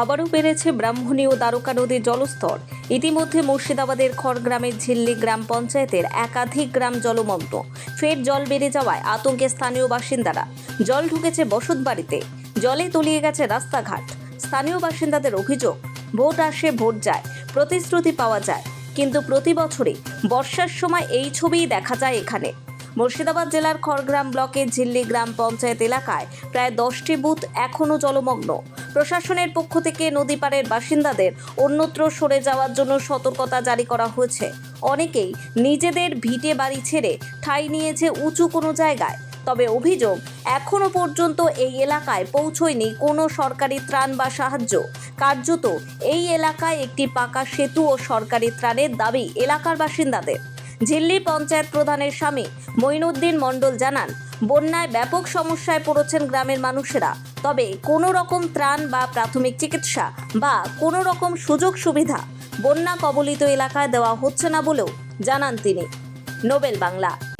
আবারও বেড়েছে ব্রাহ্মণী ও দ্বারকা নদীর জলস্তর। ইতিমধ্যে মুর্শিদাবাদের খড়গ্রামের ঝিল্লি গ্রাম পঞ্চায়েতের একাধিক গ্রাম জলমগ্ন। ফের জল বেড়ে যাওয়ায় আতঙ্কে স্থানীয় বাসিন্দারা। জল ঢুকেছে বসত বাড়িতে জলে তলিয়ে গেছে রাস্তাঘাট। স্থানীয় বাসিন্দাদের অভিযোগ, ভোট আসে, ভোট যায়, প্রতিশ্রুতি পাওয়া যায়। কিন্তু প্রতি বছরই বর্ষার সময় এই ছবিই দেখা যায় এখানে। মুর্শিদাবাদ জেলার খড়গ্রাম ব্লকের ঝিল্লি গ্রাম পঞ্চায়েত এলাকায় প্রায় দশটি বুথ এখনও জলমগ্ন। প্রশাসনের পক্ষ থেকে নদী পাড়ের বাসিন্দাদের অন্যত্র সরে যাওয়ার জন্য সতর্কতা জারি করা হয়েছে। অনেকেই নিজেদের ভিটে বাড়ি ছেড়ে ঠাঁই নিয়েছে উঁচু কোনো জায়গায়। তবে অভিযোগ এখনও পর্যন্ত এই এলাকায় পৌঁছয়নি কোনো সরকারি ত্রাণ বা সাহায্য। কার্যত এই এলাকায় একটি পাকা সেতু ও সরকারি ত্রাণের দাবি এলাকার বাসিন্দাদের। ঝিল্লি পঞ্চায়েত প্রধানের স্বামী মঈনুদ্দিন মণ্ডল জানান, বন্যায় ব্যাপক সমস্যায় পড়েছেন গ্রামের মানুষেরা। তবে কোনো রকম ত্রাণ বা প্রাথমিক চিকিৎসা বা কোনো রকম সুযোগ সুবিধা বন্যা কবলিত এলাকায় দেওয়া হচ্ছে না বলেও জানান তিনি। নোবেল বাংলা।